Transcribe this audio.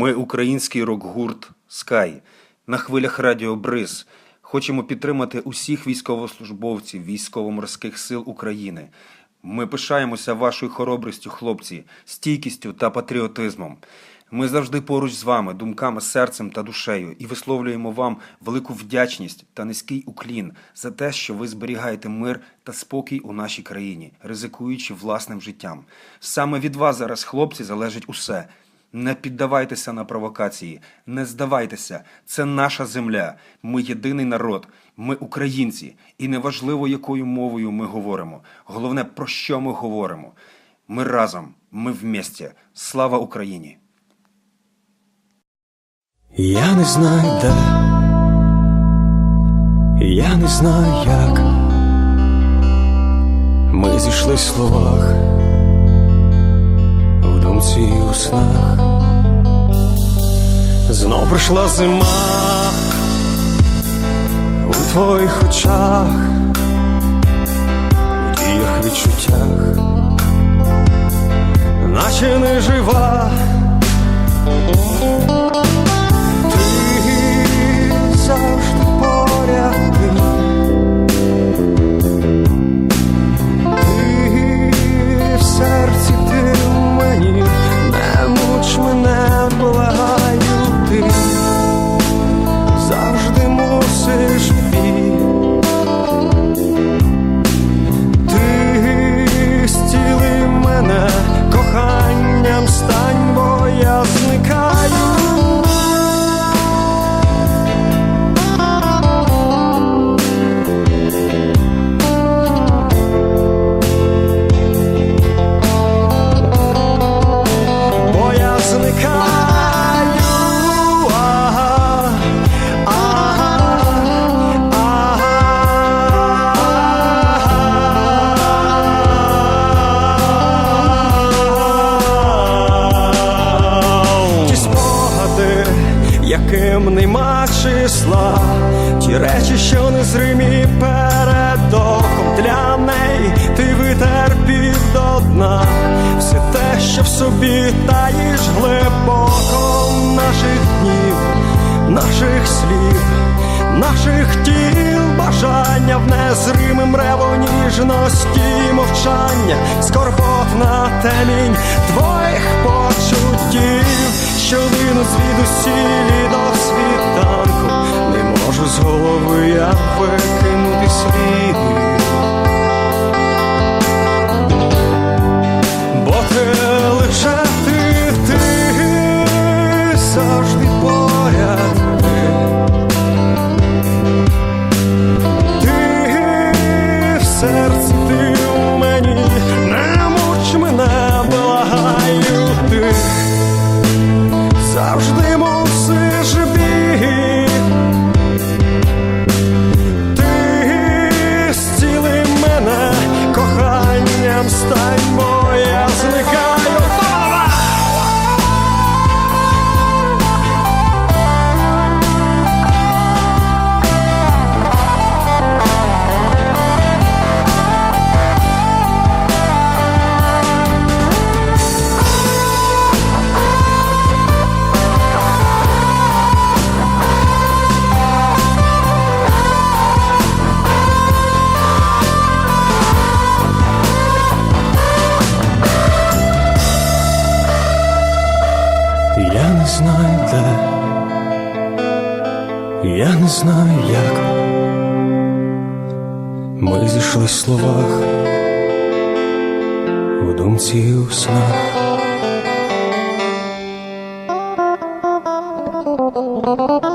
Ми український рок-гурт Скай на хвилях Радіо Бриз. Хочемо підтримати усіх військовослужбовців військово-морських сил України. Ми пишаємося вашою хоробрістю, хлопці, стійкістю та патріотизмом. Ми завжди поруч з вами, думками, серцем та душею, і висловлюємо вам велику вдячність та низький уклін за те, що ви зберігаєте мир та спокій у нашій країні, ризикуючи власним життям. Саме від вас зараз, хлопці, залежить усе. Не піддавайтеся на провокації, не здавайтеся. Це наша земля. Ми єдиний народ. Ми українці, і неважливо, якою мовою ми говоримо. Головне, про що ми говоримо. Ми разом, ми вместе. Слава Україні! Я не знаю де, я не знаю як. Ми зійшли в словах, в у снах. Знов прийшла зима у твоїх очах, в діях відчуттях, наче не жива. Числа, ті речі, що незримі перед оком для неї ти витерпів до дна, все те, що в собі таїш глибоко наших днів, наших слів, наших тіл, бажання в незримим реву ніжності мовчання, скорботна темінь твоїх почуттів, що линуть звідусілі до можу з голови я викинути слід. Я не знаю як. Ми зійшли в словах, в думці і у снах. Thank you.